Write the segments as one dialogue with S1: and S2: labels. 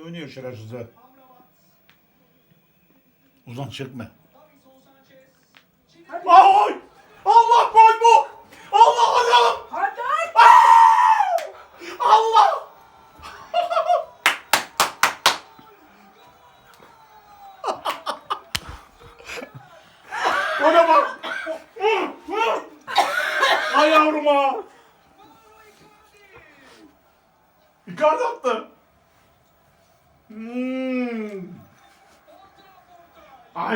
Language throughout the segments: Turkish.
S1: iyi oynuyor şerefsizler. Uzan çekme.
S2: Hadi.
S1: Ay! Allah gol bu! Allah Allah'ım!
S2: Hadi.
S1: Allah! Ona bak! Ay yavrum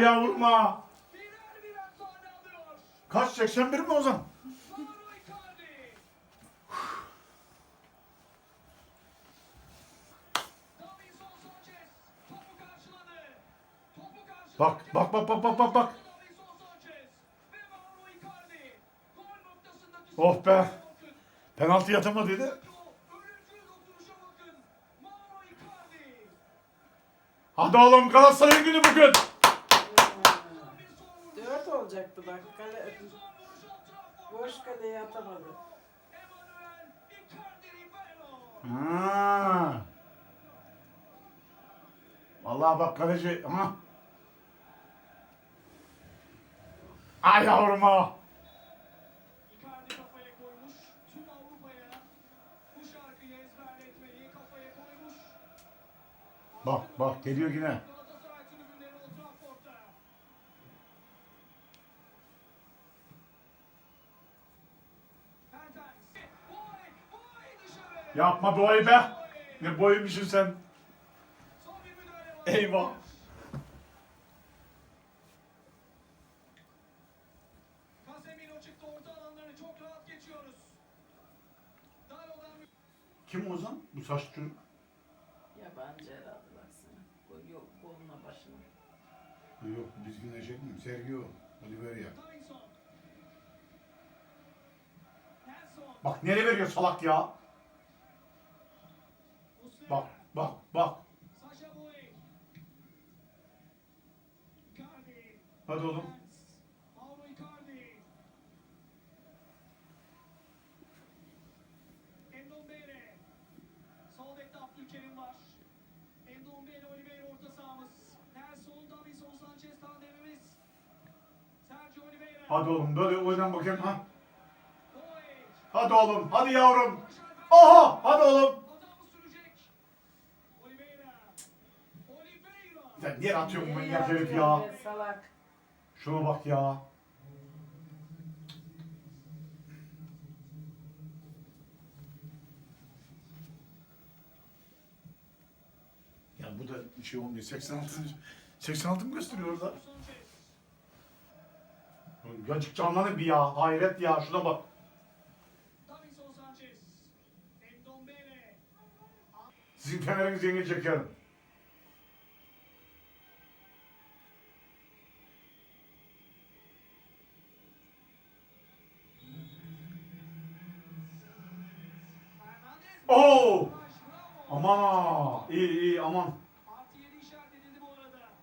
S1: Ay yavrum ha! Kaç? 81 mi Ozan? Bak, bak, bak, bak, bak, bak, bak. Oh be. Penaltı yatama dedi. Hadi oğlum Galatasaray'ın günü bugün.
S2: Dört olacaktı bak. Kale, boş kaleye atamadı.
S1: Ha. Vallahi bak kaleci ha. Ay yavrum ha.
S3: Icardi kafaya koymuş. Tüm Avrupa'ya bu şarkıyı ezberletmeyi kafaya koymuş.
S1: Bak bak geliyor yine. Yapma boy be. Ne boyumuşsun sen. Eyvah.
S3: Casemiro çıktı orta alanlarını çok rahat geçiyoruz. Daro'dan
S1: Kim Ozan? Bu saçlı çocuk.
S2: Yabancı herhalde baksana. Bu yok koluna başına.
S1: Yok dizginleşecek mi? Sergio Oliveira. Bak nereye veriyor salak ya?
S3: Muslera.
S1: Bak bak bak.
S3: Sasha Boy. Icardi.
S1: Hadi oğlum.
S3: Mauro Icardi. Endombele. Sol bekte Abdülkerim var. Endombele Oliveira orta sahamız. Nelson Davinson Sanchez tandemimiz. Sergio Oliveira.
S1: Hadi oğlum böyle oynan bakayım ha. Hadi oğlum hadi yavrum. Aha hadi oğlum.
S3: Adamı sürecek. Oliveira. Oliveira.
S1: Sen niye atıyorsun bu ya?
S2: Salak.
S1: Şuna bak ya. Ya bu da bir şey olmuyor. 86 86 mı gösteriyor orada? Gacık canlanır bir ya. Hayret ya. Şuna bak. Sizin fenerinizi yenge çekerim. Oo!
S3: Bravo.
S1: Aman. İyi iyi aman.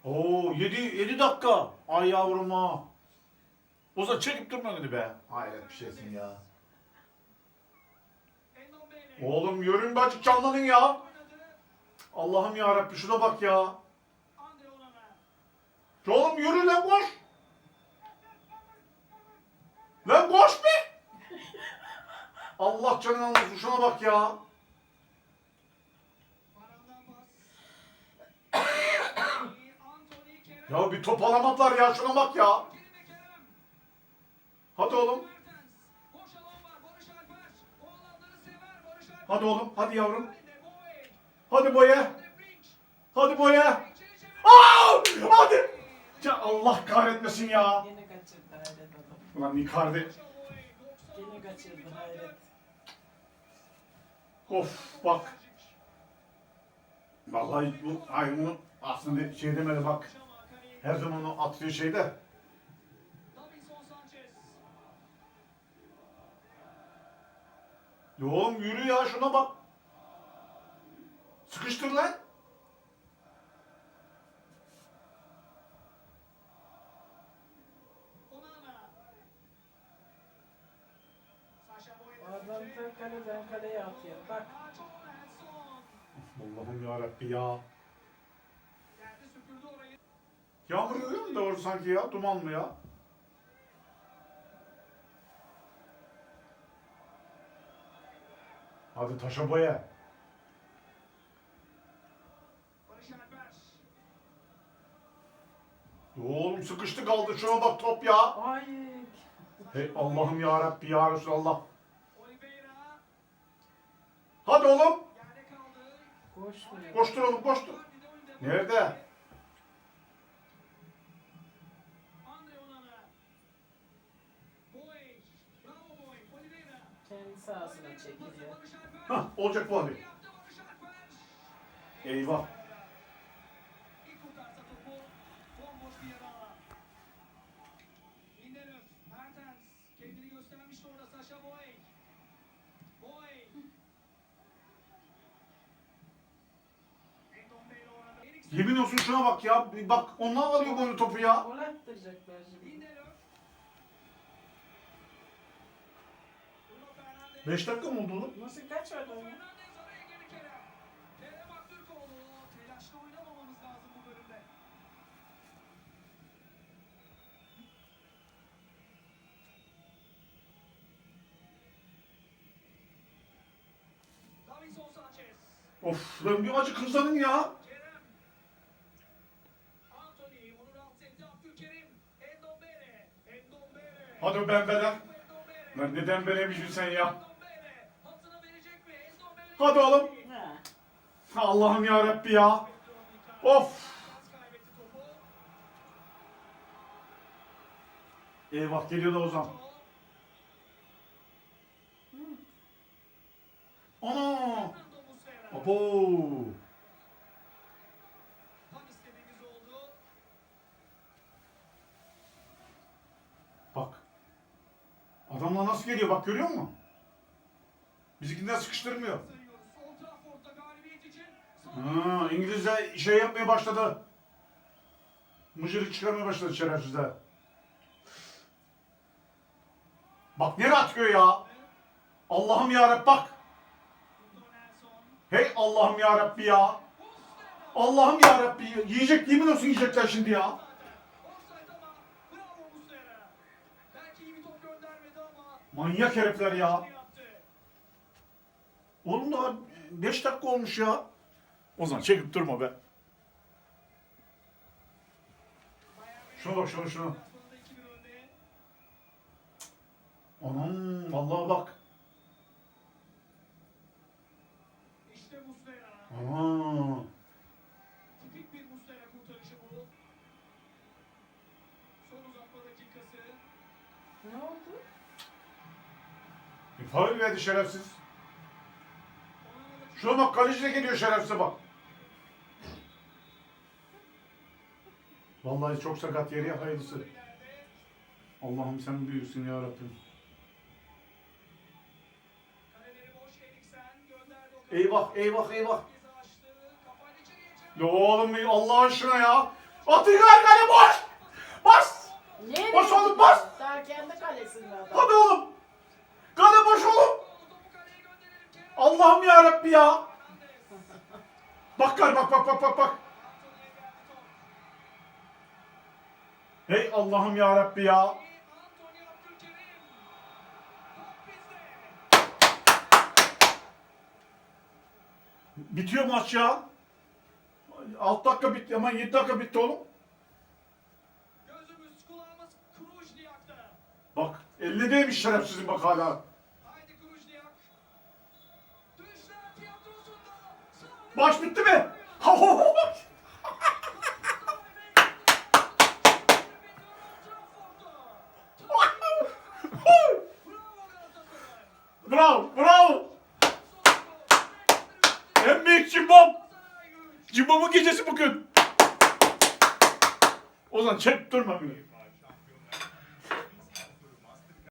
S1: Oo 7 7 dakika. Ay yavrum ha. O zaman çekip durma gidi be. Hayret bir şeysin ya. Oğlum yürüyün be açık canlanın ya. Allah'ım ya Rabbi şuna bak ya. Oğlum yürü lan koş. Lan koş be. Allah canını almasın şuna bak ya. Ya bir top alamadılar ya şuna bak ya. Hadi oğlum. Hadi oğlum hadi yavrum. Hadi boya. Hadi boya. Aa! Hadi. Ya Allah kahretmesin ya.
S2: Yine kaçırdı hayret adam.
S1: Ulan.
S3: 90
S2: Yine kaçırdı hayret.
S1: Of bak. Vallahi bu ay bunu aslında şey demedi bak. Her zaman o attığı şeyde. Ya oğlum yürü ya şuna bak. Sıkıştır lan.
S2: Adam da kaleden kaleye atıyor. Bak.
S1: Allah'ım yarabbi ya. Yağmur yağıyor mu doğru sanki ya? Duman mı ya? Hadi taşa boya. Oğlum sıkıştı kaldı. Şuna bak top ya.
S2: Ay.
S1: Hey Allah'ım ya Rabbi ya Resulallah. Hadi oğlum. Koştur.
S3: Oyun devam
S1: Nerede?
S2: Sahasına çekiliyor.
S1: Hah olacak bu abi. Eyvah. Yemin olsun şuna bak ya. Bak onlar alıyor böyle topu ya.
S2: Gol attıracaklar şimdi.
S1: 5 dakika mı oldu oğlum?
S2: Nasıl kaç var
S3: Sanchez.
S1: Of lan bir acı kızlanın ya. Hadi ben.
S3: Endombele.
S1: Lan neden belemişsin sen ya? Hadi oğlum. Allah'ım ya Rabbi ya. Of. Eyvah geliyor da Ozan. Ana. Abo. Bak. Adamlar nasıl geliyor bak görüyor musun? Bizimkinden sıkıştırmıyor. Ha, İngilizce şey yapmaya başladı. Mıcırık çıkarmaya başladı şerefsizler. Bak nereye atıyor ya? Allah'ım ya bak.
S3: Nelson.
S1: Hey Allah'ım ya Rabbi ya. Allah'ım ya Rabbi. Yiyecek yemin olsun yiyecekler şimdi ya. Manyak herifler ya. Oğlum daha 5 dakika olmuş ya. O zaman çekip durma be. Şuna bak şuna şuna.
S3: deplasmanında 2-1 önde.
S1: Anam vallahi bak.
S3: İşte Muslera.
S1: Aa.
S3: Tipik bir Muslera kurtarışı bu. Son uzatma dakikası.
S2: Ne oldu?
S1: Bir faul verdi şerefsiz. Şuna bak kaleci de geliyor şerefsize bak. Vallahi çok sakat yeri hayırlısı. Allah'ım sen büyüksün ya Rabbim.
S3: Boş
S1: Eyvah eyvah eyvah. Ya oğlum Allah aşkına ya. Atın kale boş. Bas.
S2: Nereye
S1: Bas oğlum, bas!
S2: Daha kendi kalesinde adam.
S1: Hadi oğlum. Kale boş oğlum. Allah'ım ya Rabbi ya. Bak gel bak bak bak bak bak. Hey Allah'ım ya Rabbi ya. Bitiyor maç ya. 6 dakika bitti ama 7 dakika bitti oğlum. Bak eline değmiş şerefsizin bak hala.
S3: Haydi Krujniak. Düşler tiyatrosunda. Sağ
S1: Maç bravo bravo. En büyük cimbom. Cimbom'un gecesi bugün. O zaman çek durma beni.